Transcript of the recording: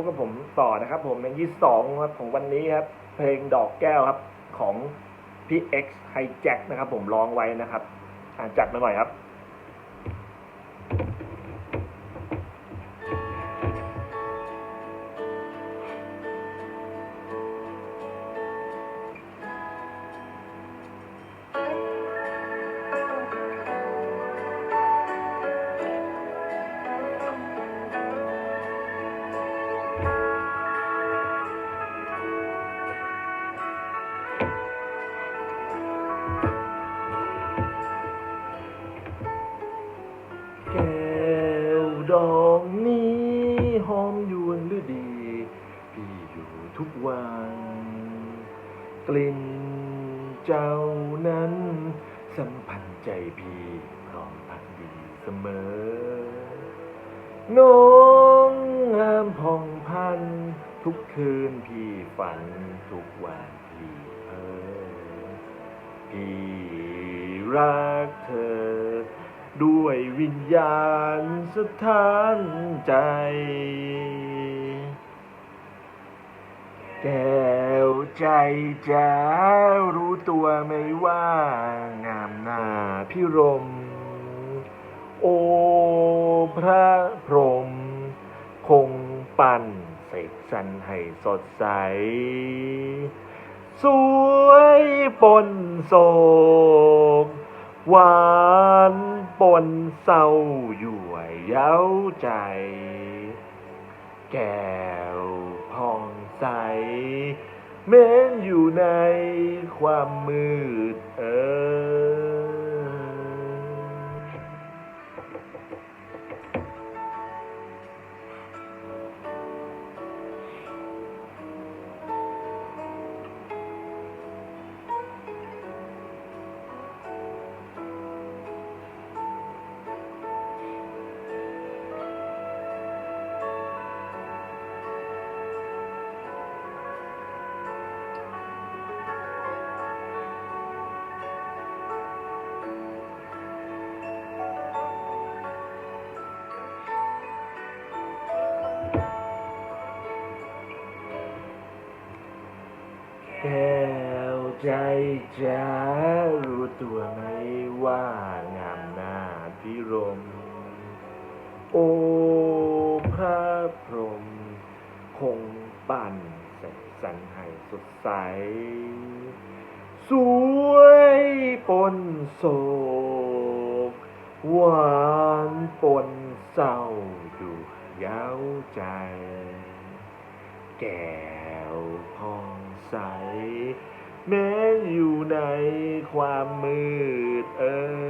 บกับผมต่อนะครับ ผมเพลงที่สองครับของวันนี้ครับ เพลงดอกแก้วครับของพี่ X Hijack นะครับ ผมร้องไว้นะครับอ่านจัดมาหน่อยครับ นี้หอมยวนฤดี พี่อยู่ทุกวัน กลิ่นเจ้านั้น สัมพันธ์ใจพี่พร้อมพักดีเสมอ น้องงามผ่องพัน ทุกคืนพี่ฝันทุกวันพี่เพ้อพี่รักเธอ ด้วยวิญญาณสถานใจ แก้วใจจ้ารู้ตัวไหม่ว่างามหน้าพิรม โอพระพรหมคงปั่นเสกสรรให้สดใส สวยปนโศกหวาน ปนเศร้าอยู่วยเย้าใจ แก้วผ่องใส เม้นอยู่ในความมืด แก้วใจจ้ารู้ตัวไหมว่างามหน้าพิรม โอพระพรหมคงปั่นเสกสรรให้สดใส สวยปนโศก หวานปนเศร้าอยู่เย้าใจ แก้ว ผ่องใส แม้อยู่ในความมืดเออ